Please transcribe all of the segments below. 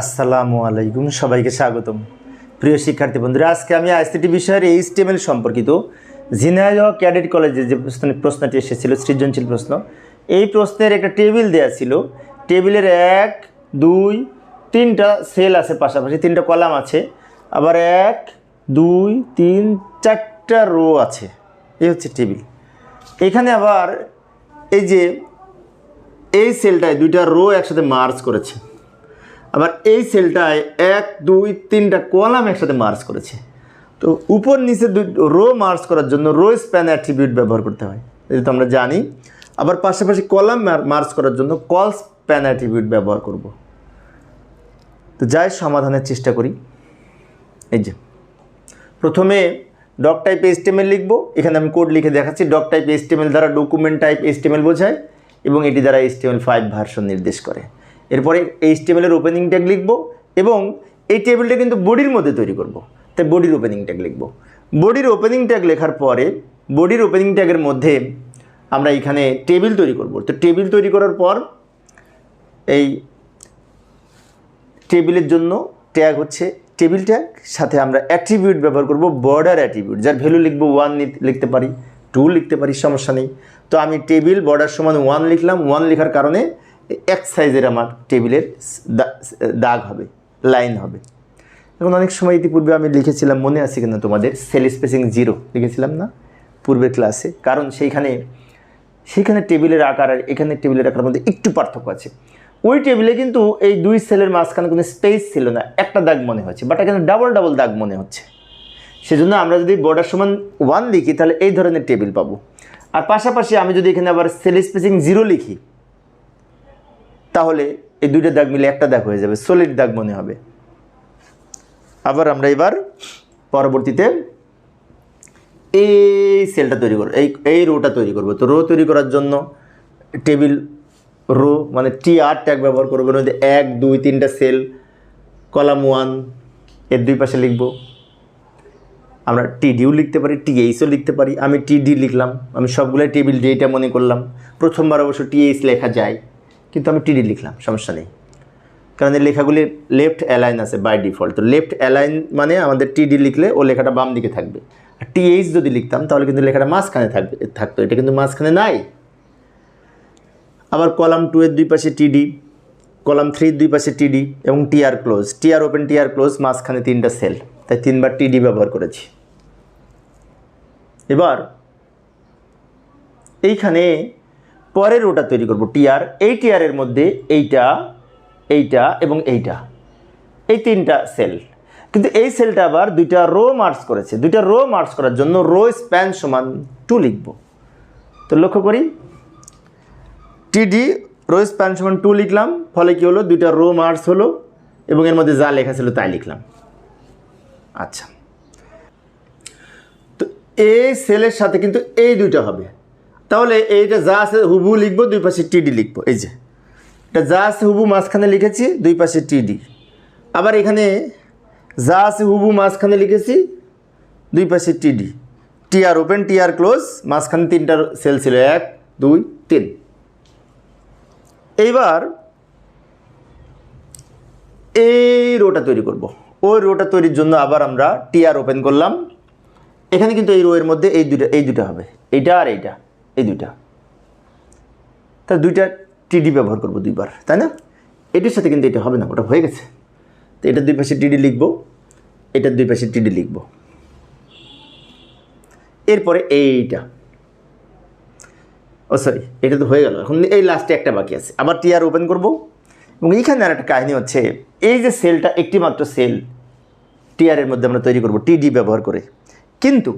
আসসালামু আলাইকুম, সবাইকে স্বাগতম। প্রিয় শিক্ষার্থী বন্ধুরা, আজকে আমি আইসিটি বিষয়ের এইচটিএমএল সম্পর্কিত ঝিনাইদহ ক্যাডেট কলেজে যে প্রশ্ন প্রশ্নটি এসেছিল, সৃজনশীল প্রশ্ন, এই প্রশ্নের একটা টেবিল দেওয়া ছিল। টেবিলের এক, দুই, তিনটা সেল আছে পাশাপাশি, তিনটা কলাম আছে। আবার এক, দুই, তিন, চারটা রো আছে। এই হচ্ছে টেবিল। এখানে আবার এই যে এই সেলটায় দুইটা রো একসাথে মার্চ করেছে। আবার এই সেলটায় এক, দুই, তিনটা কলাম একসাথে মার্চ করেছে। তো উপর নিচে দুই রো মার্চ করার জন্য রো স্প্যান অ্যাট্রিবিউট ব্যবহার করতে হয়। এটা তো আমরা জানি। আবার পাশাপাশি কলাম মার্চ করার জন্য কল স্প্যান অ্যাট্রিবিউট ব্যবহার করব। তো যাই, সমাধানের চেষ্টা করি। এই যে। প্রথমে ডক টাইপ এস্টিমেল লিখব। এখানে আমি কোড লিখে দেখাচ্ছি। ডক টাইপ এস্টিমেল দ্বারা ডকুমেন্ট টাইপ এস্টিমেল বোঝায় এবং এটি দ্বারা এস্টিমেল ফাইভ ভার্সন নির্দেশ করে। এরপরে এইচটিএমএলের ওপেনিং ট্যাগ লিখব এবং এই টেবিলটা কিন্তু বডির মধ্যে তৈরি করব। তাই বডির ওপেনিং ট্যাগ লিখব। বডির ওপেনিং ট্যাগ লেখার পরে বডির ওপেনিং ট্যাগের মধ্যে আমরা এখানে টেবিল তৈরি করব। তো টেবিল তৈরি করার পর এই টেবিলের জন্য ট্যাগ হচ্ছে টেবিল ট্যাগ সাথে আমরা অ্যাট্রিবিউট ব্যবহার করব বর্ডার অ্যাট্রিবিউট যার ভ্যালু লিখব ওয়ান লিখতে পারি টু লিখতে পারি, সমস্যা নেই। তো আমি টেবিল বর্ডার সমান ওয়ান লিখলাম। ওয়ান লেখার কারণে এক সাইজের আমার টেবিলের দাগ হবে, লাইন হবে। এখন অনেক সময় ইতিপূর্বে আমি লিখেছিলাম, মনে আছে কিনা তোমাদের? সেল স্পেসিং জিরো, লিখেছিলাম না? পূর্বের ক্লাসে। কারণ সেইখানে সেইখানে টেবিলের আকার আর এখানে টেবিলের আকারের মধ্যে একটু পার্থক্য আছে। ওই টেবিলে কিন্তু এই দুই সেলের মাঝখানে কোনো স্পেস ছিল না, একটা দাগ মনে হচ্ছে বাট এখানে ডাবল ডাবল দাগ মনে হচ্ছে। সেজন্য আমরা যদি বর্ডার সমান ওয়ান লিখি, তাহলে এই ধরনের টেবিল পাবো। আর পাশাপাশি আমি যদি এখানে আবার সেল স্পেসিং জিরো লিখি তাহলে এই দুইটা দাগ মিলে একটা দাগ হয়ে যাবে। সলিড দাগ মনে হবে। আবার আমরা এবার পরবর্তীতে এই সেলটা তৈরি করব, এই এই রোটা তৈরি করব। তো রো তৈরি করার জন্য টেবিল রো মানে টি আর ট্যাগ ব্যবহার করব মধ্যে এক, দুই, তিনটা সেল কলাম ওয়ানের দুই পাশে লিখব। আমরা টি ডিও লিখতে পারি টি এইচও লিখতে পারি। আমি টি ডি লিখলাম, আমি সবগুলোই টেবিল ডিটা মনে করলাম। প্রথমবার অবশ্য টি এইচ লেখা যায়। কিন্তু আমি টিডি লিখলাম, সমস্যা নেই। কারণ এই লেখাগুলি লেফট অ্যালাইন আছে বাই ডিফল্ট তো লেফট অ্যালাইন মানে আমাদের টিডি লিখলে ও লেখাটা বাম দিকে থাকবে। আর টিএইচ যদি লিখতাম, তাহলে কিন্তু লেখাটা মাঝখানে থাকবে, থাকতো। এটা কিন্তু মাঝখানে নাই। আবার কলাম টু এর দুই পাশে টিডি কলাম থ্রির দুই পাশে টিডি এবং TR close TR open TR close মাঝখানে তিনটা সেল তাই তিনবার টিডি ব্যবহার করেছি। এবার, এইখানে পরের রোটা তৈরি করব টিআর এই টিআরের মধ্যে এইটা এইটা এবং এইটা। এই তিনটা সেল কিন্তু এই সেলটা আবার দুইটা রো মার্চ করেছে। দুইটা রো মার্চ করার জন্য রো স্প্যান সমান টু লিখব। তো লক্ষ্য করি। টিডি রো স্প্যান সমান টু লিখলাম। ফলে কি হলো? দুইটা রো মার্চ হলো এবং এর মধ্যে যা লেখা ছিল তাই লিখলাম। আচ্ছা। তো এই সেলের সাথে কিন্তু এই দুইটা হবে। তাহলে এইটা যা আছে হুবু লিখব, দুই পাশে টিডি লিখব, এই যে। এটা যা আছে হুবু মাঝখানে লিখেছি, দুই পাশে টিডি আবার এখানে যা আছে হুবু মাঝখানে লিখেছি, দুই পাশে টিডি টিআর ওপেন টিআর ক্লোজ, মাঝখানে তিনটার সেল ছিল, এক, দুই, তিন। এইবার এই রোটা তৈরি করব। ওই রোটা তৈরির জন্য আবার আমরা টিআর ওপেন করলাম। এখানে কিন্তু এই রোয়ের মধ্যে এই দুটা এই দুটা হবে। এইটা আর এইটা। এই দুইটা। তা দুইটা টিডি ব্যবহার করব দুইবার, তাই না? এটির সাথে কিন্তু এটা হবে না, ওটা হয়ে গেছে। তো এটার দুই পাশে টিডি লিখব এটার দুই পাশে টিডি লিখব। এরপরে এইটা। ও সরি এটা তো হয়ে গেল। এখন এই লাস্টে একটা বাকি আছে। আবার টিআর ওপেন করব। এবং এইখানে আর একটা কাহিনী হচ্ছে, এই যে সেলটা একটি মাত্র সেল টিআরের মধ্যে আমরা তৈরি করব টিডি ব্যবহার করে। কিন্তু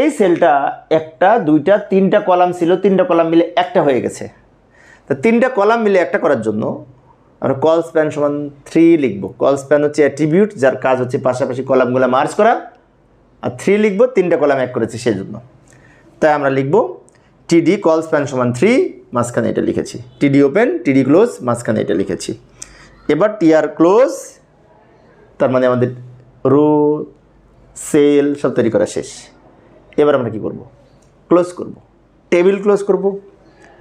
এই সেলটা একটা, দুইটা, তিনটা কলাম ছিল, তিনটা কলাম মিলে একটা হয়ে গেছে। তা তিনটা কলাম মিলে একটা করার জন্য আমরা কল স্প্যান সমান থ্রি লিখব। কল স্প্যান হচ্ছে অ্যাট্রিবিউট যার কাজ হচ্ছে পাশাপাশি কলামগুলো মার্চ করা। আর থ্রি লিখব, তিনটা কলাম এক করেছি সেই জন্য তাই আমরা লিখব টিডি কল স্প্যান সমান থ্রি মাঝখানে এটা লিখেছি। টিডি ওপেন টিডি ক্লোজ মাঝখানে এটা লিখেছি। এবার টিআর ক্লোজ তার মানে আমাদের রো সেল সব তৈরি করা শেষ। এবার আমরা কি করব? ক্লোজ করব। টেবিল ক্লোজ করব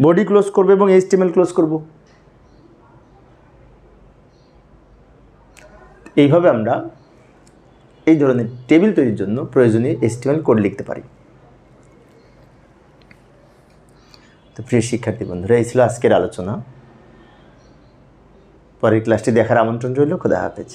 বডি ক্লোজ করব এবং এইচটিএমএল ক্লোজ করব। এইভাবে আমরা এই ধরনের টেবিল তৈরির জন্য প্রয়োজনীয় এস্টিমেল কোড লিখতে পারি। তো প্রিয় শিক্ষার্থী বন্ধুরা, এই ছিল আজকের আলোচনা। পরের ক্লাসটি দেখার আমন্ত্রণ রইল। খোদা হাফেজ।